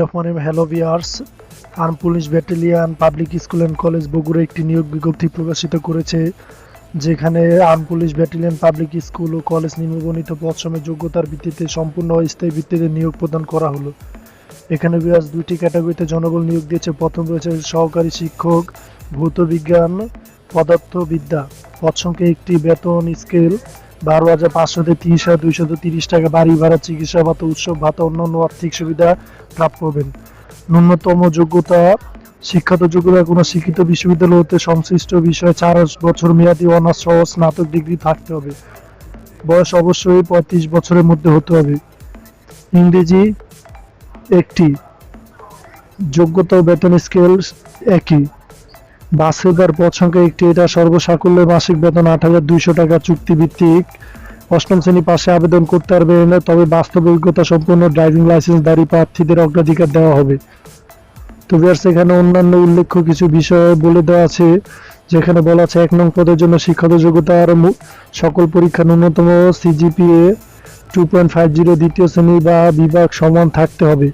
Rahman hello viewers arm police battalion public school and college Bogura একটি নিয়োগ বিজ্ঞপ্তি প্রকাশিত করেছে, যেখানে arm police battalion public school ও কলেজ নিম্নবর্ণিত পশ্রমের যোগ্যতার ভিত্তিতে সম্পূর্ণ অস্থায়ী ভিত্তিতে নিয়োগ প্রদান করা হলো। এখানে ভিয়ার্স দুইটি ক্যাটাগরিতে জনবল নিয়োগ দিয়েছে। প্রথম রয়েছে সহকারী শিক্ষক, ভৌত বিজ্ঞান, পদার্থবিদ্যা। পদ একটি, বেতন, স্কেল। বারো হাজার পাঁচশো থেকে তিরিশ হাজার দুইশত তিরিশ টাকা বাড়ি ভাড়া, চিকিৎসা ভাতা, উৎসব ভাতা, অন্যান্য আর্থিক সুবিধা প্রাপ্য হবেন ন্যূনতম যোগ্যতা, শিক্ষাত যোগ্যতা কোনো শিক্ষিত বিশ্ববিদ্যালয় হতে সংশ্লিষ্ট বিষয়ে চার বছর মেয়াদী অনার্স সহ স্নাতক ডিগ্রি থাকতে হবে। বয়স অবশ্যই পঁয়ত্রিশ বছরের মধ্যে হতে হবে। ইংরেজি একটি, যোগ্যতা বেতন স্কেল একই। বাসেদার পদ সংখ্যা একটি এটা সর্বসাকুল্যে মাসিক বেতন আট হাজার দুইশো টাকা চুক্তিভিত্তিক। অষ্টম শ্রেণি পাশে আবেদন করতে পারবেন তবে বাস্তব অভিজ্ঞতা সম্পূর্ণ ড্রাইভিং লাইসেন্সধারী প্রার্থীদের অগ্রাধিকার দেওয়া হবে। তো ভিউয়ার্স এখানে অন্যান্য উল্লেখ্য কিছু বিষয় বলে দেওয়া আছে, যেখানে বলা আছে, এক নং পদের জন্য শিক্ষাগত যোগ্যতার সকল পরীক্ষা ন্যূনতম CGPA two point five zero দ্বিতীয় শ্রেণি বা বিভাগ সমান থাকতে হবে।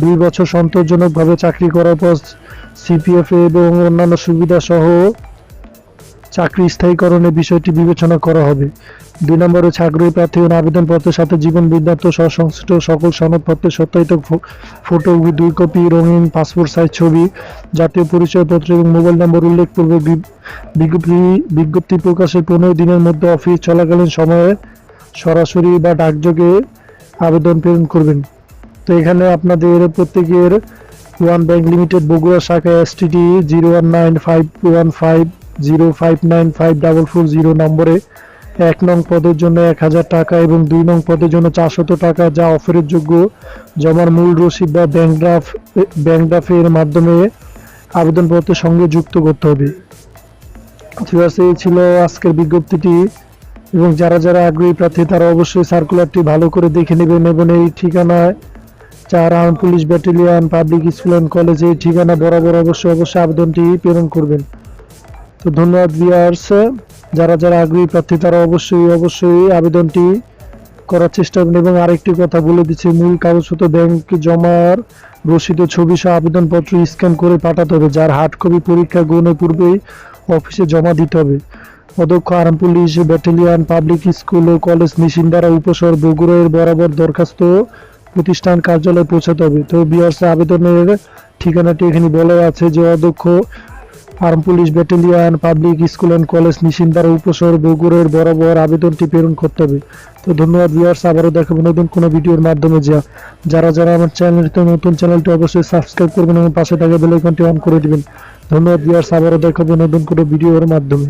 দুই বছর সন্তোষজনকভাবে চাকরি করার পর সিপিএফ এবং অন্যান্য সুবিধা সহ চাকরি স্থায়ীকরণের বিষয়টি বিবেচনা করা হবে। দুই নম্বর আগ্রহী প্রার্থী এবং আবেদনপত্রের সাথে জীবন বিদ্যার্থ সহ সংশ্লিষ্ট সকল সনদপত্রের সত্যায়িত ফটো দুই কপি, রঙিন পাসপোর্ট সাইজ ছবি, জাতীয় পরিচয়পত্র এবং মোবাইল নম্বর উল্লেখপূর্বক বিজ্ঞপ্তি বিজ্ঞপ্তি প্রকাশের পনেরো দিনের মধ্যে অফিস চলাকালীন সময়ে সরাসরি বা ডাকযোগে আবেদন প্রেরণ করবেন। তো এখানে আপনাদের প্রত্যেকের ওয়ান ব্যাংক লিমিটেড বগুড়া শাখা STD zero one nine five one five zero five nine five double four zero নম্বরে এক নং পদের জন্য এক হাজার টাকা এবং দুই নং পদের জন্য চারশত টাকা যা অফারের যোগ্য। জমার মূল রসিদ বা ব্যাংক ড্রাফট ব্যাংক ড্রাফের মাধ্যমে আবেদনপত্রের সঙ্গে যুক্ত করতে হবে। ঠিক আছে, এই ছিল আজকের বিজ্ঞপ্তিটি। এবং যারা যারা আগ্রহী প্রার্থী, তারা অবশ্যই সার্কুলারটি ভালো করে দেখে নেবেন এবং এই ঠিকানায় চার arm police battalion public school and কলেজে ঠিকানা বরাবর অবশ্যই অবশ্যই আবেদনটি প্রেরণ করবেন। তো ধন্যবাদ ভিউয়ার্স যারা যারা আগ্রহী প্রার্থী, তারা অবশ্যই অবশ্যই আবেদনটি করার চেষ্টা করবেন এবং আরেকটি কথা বলে দিচ্ছি, মূল কাগজপত্র ব্যাংক জমার রসিদ ছবি সহ আবেদনপত্র স্ক্যান করে পাঠাতে হবে, যার হার্ড কপি পরীক্ষা গ্রহণের পূর্বেই অফিসে জমা দিতে হবে। অধ্যক্ষ arm police battalion public school ও কলেজ নিশিন্দারা উপশহর বগুড়ার বরাবর দরখাস্ত প্রতিষ্ঠান কার্যালয়ে পৌঁছাতে হবে। তো বিআরস আবেদনের ঠিকানাটি এখানে বলা আছে যে অধ্যক্ষ arm police battalion public school and college Nishindara উপশহর বগুড়ার বরাবর আবেদনটি প্রেরণ করতে হবে। তো ধন্যবাদ ভিউয়ার্স আবারও দেখাবো নতুন কোনো ভিডিওর মাধ্যমে। যা, যারা যারা আমার চ্যানেলটি নতুন, চ্যানেলটি অবশ্যই সাবস্ক্রাইব করবেন এবং পাশে থাকা বেল আইকনটি অন করে দিবেন। ধন্যবাদ ভিউয়ার্স আবারও দেখাবো নতুন কোনো ভিডিওর মাধ্যমে।